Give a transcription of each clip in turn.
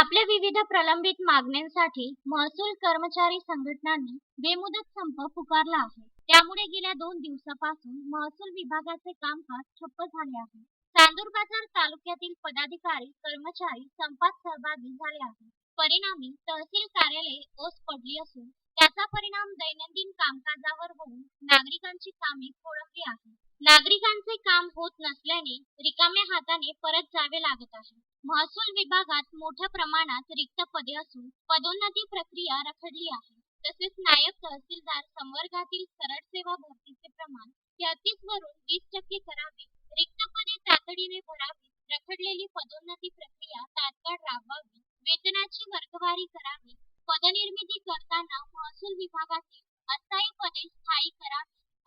आपल्या विविध प्रलंबित मागण्यांसाठी महसूल कर्मचारी संघटनांनी बेमुदत संप पुकारला आहे. त्यामुळे गेल्या दोन दिवसापासून महसूल विभागाचे कामकाज ठप्प झाले आहे. चांदूर बाजार तालुक्यातील पदाधिकारी कर्मचारी संपात सहभागी झाले आहेत. परिणामी तहसील कार्यालय ओस पडली असून त्याचा परिणाम दैनंदिन कामकाजावर होऊन नागरिकांची कामे खोळंबली आहेत. नागरिकांचे काम होत नसल्याने रिकाम्या हाताने परत जावे लागत आहे. महसूल विभागात मोठ्या प्रमाणात रिक्त पदे असून पदोन्नती प्रक्रिया रखडली आहे. तसेच नायब तहसीलदार संवर्गातील सरळ सेवा भरतीचे प्रमाण तेहतीस वरून वीस टक्के करावे. रिक्त पदे तातडीने भरावी रखडलेली पदोन्नती प्रक्रिया तात्काळ राबवावी वेतनाची वर्गवारी करावी पदनिर्मिती करताना महसूल विभागातील अस्थायी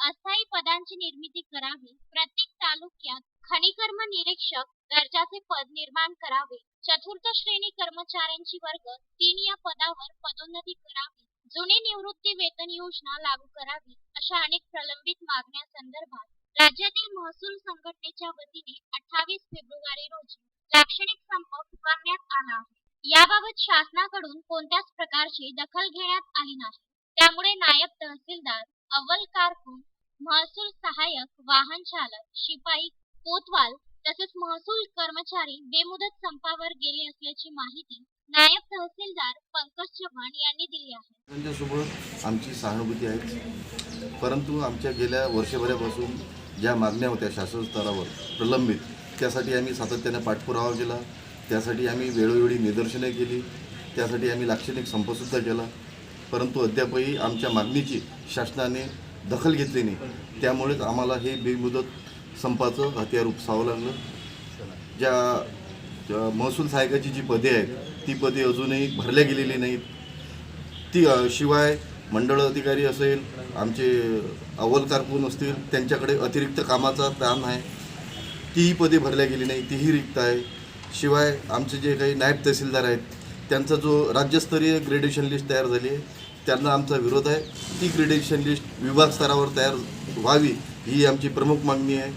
अस्थायी पदांची निर्मिती करावी. प्रत्येक तालुक्यात खनिकर्म निरीक्षक दर्जाचे पद निर्माण करावे. चतुर्थ श्रेणी कर्मचाऱ्यांची वर्ग तीन या पदावर पदोन्नती करावी. जुनी निवृत्ती वेतन योजना लागू करावी अशा अनेक प्रलंबित मागण्या संदर्भात राज्यातील महसूल संघटनेच्या वतीने अठ्ठावीस फेब्रुवारी रोजी लाक्षणिक संप पुकारण्यात आला आहे. याबाबत शासनाकडून कोणत्याच प्रकारची दखल घेण्यात आली नाही. त्यामुळे नायब तहसीलदार अव्वल कारकून महसूल सहाय्यक वाहन चालक शिपाई कोतवाल तसेच महसूल कर्मचारी बेमुदत संपावर गेले असल्याची माहिती नायब तहसीलदार पंकज चव्हाण यांनी दिली आहे. त्यांच्यासोबत आमची सहानुभूती आहे. परंतु आमच्या गेल्या वर्षभरापासून ज्या मागण्या होत्या शासन स्तरावर प्रलंबित त्यासाठी आम्ही सातत्याने पाठपुरावा केला. त्यासाठी आम्ही वेळोवेळी निदर्शने केली. त्यासाठी आम्ही लाक्षणिक संपसुद्धा केला. परंतु अद्यापही आमच्या मागणीची शासनाने दखल घेतली नाही. त्यामुळेच आम्हाला हे बेमुदत संपाचं हत्यार उपसावं लागलं. ज्या ज्या महसूल सहायकाची जी पदे आहेत ती पदे अजूनही भरल्या गेलेली नाहीत. ती शिवाय मंडळ अधिकारी असेल आमचे अव्वल कारकून असतील त्यांच्याकडे अतिरिक्त कामाचा ताण आहे. तीही पदे भरल्या गेली नाही तीही रिक्त आहे. शिवाय आमचे जे काही नायब तहसीलदार आहेत त्यांचा जो राज्यस्तरीय ग्रेड्युएशन लिस्ट तयार झाली आहे त्यांना आमचा विरोध आहे. ती ग्रेडेशन लिस्ट विभाग स्तरावर तयार व्हावी ही आमची प्रमुख मागणी आहे.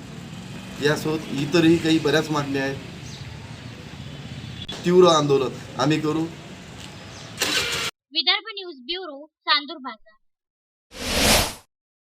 यासोबत इतरही काही बऱ्याच मागण्या आहेत. तीव्र आंदोलन आम्ही करू. विदर्भ न्यूज ब्युरो चांदूर बाजार.